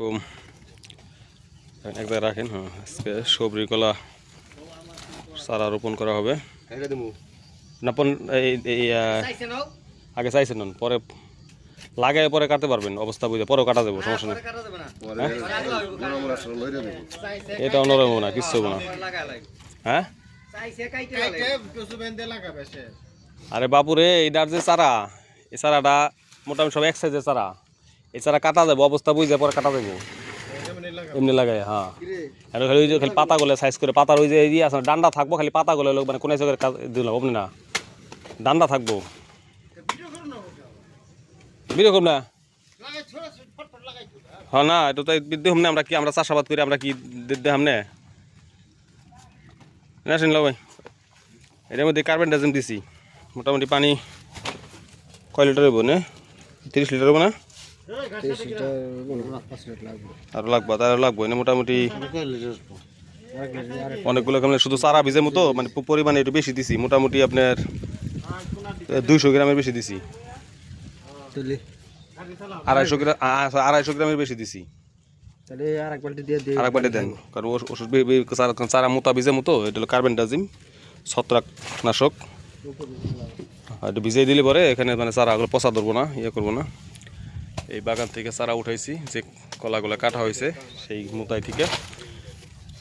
আলাইকুম এক রাখেন হ্যাঁ আজকে সবরি কলা চারা রোপণ করা হবে। নাপন এই আগে চাইছেন নন পরে লাগাই পরে কাটতে পারবেন অবস্থা বুঝে পরেও কাটা দেবো সমস্যা নেই। এটা নরম না কিচ্ছু না। হ্যাঁ? আরে বাপুরে এইটার যে চারা এই চারাটা মোটামুটি সব এক সাইজের চারা। চারা কাটা যাব অবস্থা বুঝে পরে কাটা দেবো এমনি লাগাই হ্যাঁ। আর খালি ওই যে খালি পাতাগুলো সাইজ করে পাতার ওই যে এই আছে ডান্ডা থাকব খালি পাতাগুলো লোক মানে কোন চোখের দিলাম অমনি না। ডান্ডা থাকব। বিরকম না হ্যাঁ না এটা তো দেখুন না আমরা কি আমরা চাষাবাদ করি আমরা কি দেখাম না? না শুনলাম ভাই। এটার মধ্যে কার্বন ডাইজিম দিছি মোটামুটি পানি কয় লিটার হইব না? তিরিশ লিটার হব না? আরও লাগবো। তার লাগবো না মোটামুটি অনেকগুলো কেমন শুধু চারা ভিজের মতো মানে পরিমাণে একটু বেশি দিছি মোটামুটি আপনার দুইশো গ্রামের বেশি দিছি। আড়াইশো গ্রাম আড়াইশো গ্রামের বেশি দিছি। তাহলে আর এক বালতি দিয়ে দিয়ে আর একবারে দেন কারণ ওষুধ চারা মোতা ভিজে মতো এটা হলো কার্বন ডাজিম ছত্রাক নাশক আর ভিজিয়ে দিলে পরে এখানে মানে চারাগুলো পচা ধরবো না ইয়ে করব না। এই বাগান থেকে চারা উঠাইছি, যে কলাগুলো কাটা হয়েছে, সেই মোতাই থেকে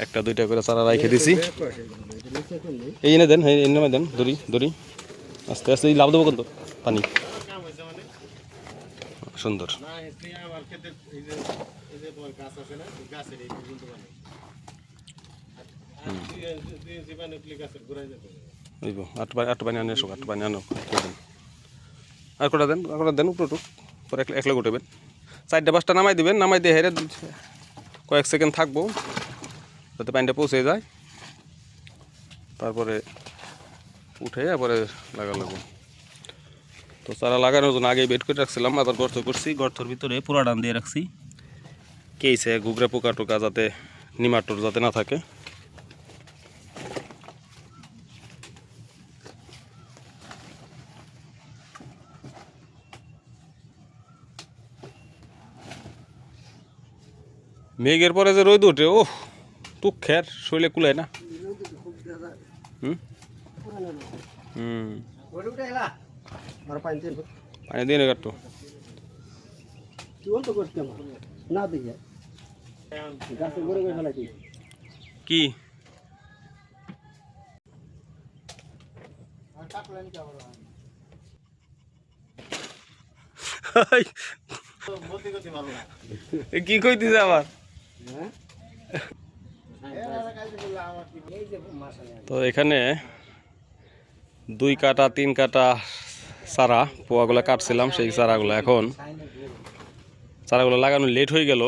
একটা, দুইটা করে চারা রাইখে দিছি। এই এনে দেন, এই এনে দেন, দড়ি দড়ি। আস্তে আস্তে লাভ দেবো কিন্তু, পানি। সুন্দর। আট পানি আনে আট পানি আনো আর কটা দেন, আর কটা দেন, উপরে পরে একলা উঠবেন। চারটে পাঁচটা নামাই দিবেন, নামাই দিয়ে হেরে কয়েক সেকেন্ড থাকব, যাতে পানিটা পৌঁছে যায়। তারপরে উঠে পরে লাগা লাগবো। তো চারা লাগানোর জন্য আগে বেড করে রাখছিলাম, আবার গর্ত করছি। গর্তর ভিতরে পুরা ডান দিয়ে রাখছি। কেইছে গুগরা পোকা টোকা যাতে নিমাটোর যাতে না থাকে। মেঘের পরে যে রোদ ওঠে ও টুক খের শরীরে কুলায় না। হুম? পানি দিয়ে তো দিই কি? কি কইতিস আবার? তো এখানে দুই কাটা, তিন কাটা চারা, পোয়াগুলো কাটছিলাম, সেই চারাগুলো এখন। চারাগুলো লাগানো লেট হয়ে গেল।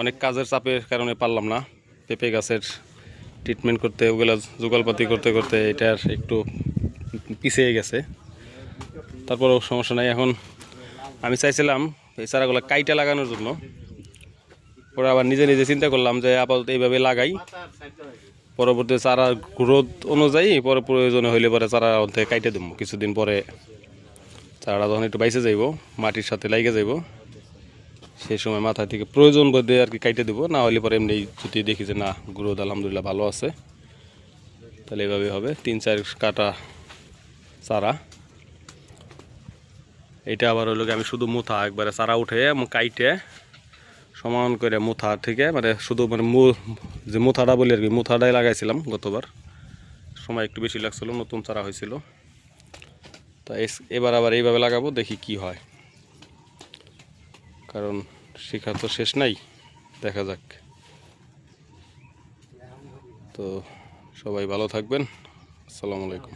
অনেক কাজের চাপের কারণে পারলাম না। পেঁপে গাছের ট্রিটমেন্ট করতে, ওগুলো জোগালপাতি করতে করতে এটার একটু পিছিয়ে গেছে। তারপরেও সমস্যা নাই। এখন আমি চাইছিলাম এই চারাগুলো কাইটা লাগানোর জন্য। পরে আবার নিজে নিজে চিন্তা করলাম যে আপাতত এইভাবে লাগাই। পরবর্তী চারার গ্রোথ অনুযায়ী পরে প্রয়োজনে হইলে পরে চারা অর্ধে কাইটে দেবো কিছুদিন পরে চারাটা যখন একটু বাইসে যাইব, মাটির সাথে লাইগে যাইব সেই সময় মাথা থেকে প্রয়োজন বোধে আর কি কাইটে দেবো। না হলে পরে এমনি যদি দেখি যে না, গ্রোথ আলহামদুলিল্লাহ ভালো আছে, তাহলে এভাবে হবে। তিন, চার কাটা চারা। এটা আবার হলো আমি শুধু মুথা একবারে চারা উঠে কাইটে সমান করে মুথা থেকে মানে শুধু মানে মু, যে মুথাটা বলি আর কি, মুথাটাই লাগাইছিলাম গতবার। সময় একটু বেশি লাগছিল, নতুন চারা হয়েছিল। তা এবার আবার এইভাবে লাগাবো, দেখি কি হয়। কারণ শেখা তো শেষ নাই, দেখা যাক। তো সবাই ভালো থাকবেন। আসসালামু আলাইকুম।